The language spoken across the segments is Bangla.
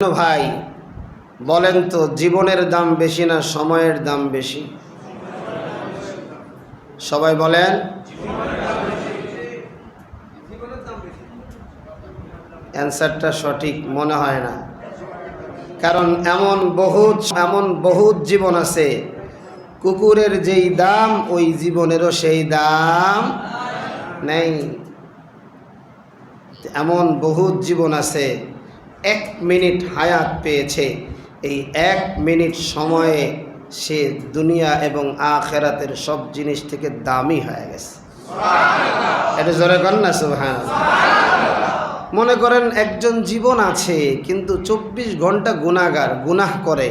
ভাই, বলেন তো জীবনের দাম বেশি না সময়ের দাম বেশি? সবাই বলেন। অ্যান্সারটা সঠিক মনে হয় না। কারণ এমন বহুত এমন বহুত জীবন আছে, কুকুরের যেই দাম, ওই জীবনেরও সেই দাম নেই। এমন বহুত জীবন আছে এক মিনিট হায়াত পেয়েছে। এই এক মিনিট সময়ে সে দুনিয়া এবং আখেরাতের সব জিনিস থেকে দামি হয়ে গেছে। এটা জোরে কর না সুহান মনে করেন একজন জীবন আছে, কিন্তু চব্বিশ ঘণ্টা গুণাগার গুনাহ করে।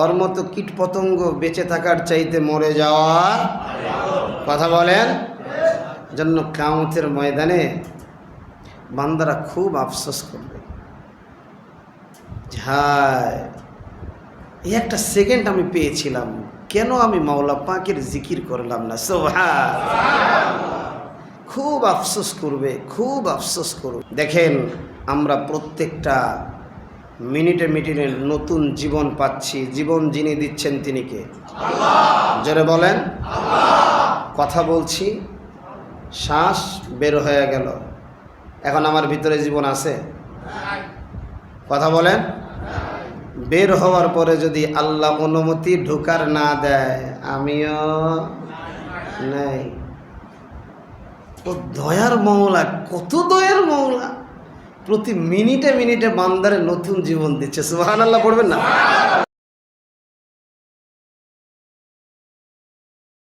ওর মতো কীট পতঙ্গ বেঁচে থাকার চাইতে মরে যাওয়া কথা বলেন? জন্য কামতের ময়দানে বান্দারা খুব আফসোস করবে। হায়। এই একটা সেকেন্ড আমি পেয়েছিলাম। কেন আমি মাওলা পাকের জিকির করলাম না? সোভা খুব আফসোস করবে খুব আফসোস করবে। দেখেন আমরা প্রত্যেকটা মিনিটে মিনিটে নতুন জীবন পাচ্ছি। জীবন যিনি দিচ্ছেন তিনি কে? জোরে বলেন। কথা বলছি শ্বাস বের হয়ে গেল। এখন আমার ভিতরে জীবন আছে? কথা বলেন। বের হওয়ার পরে যদি আল্লাহ অনুমতি ঢুকার না দেয়, আমিও নাই। ও দয়ার মৌলা কত দয়ার মৌলা প্রতি মিনিটে মিনিটে বান্দারে নতুন জীবন দিচ্ছে। সুহান আল্লাহ পড়বেন না?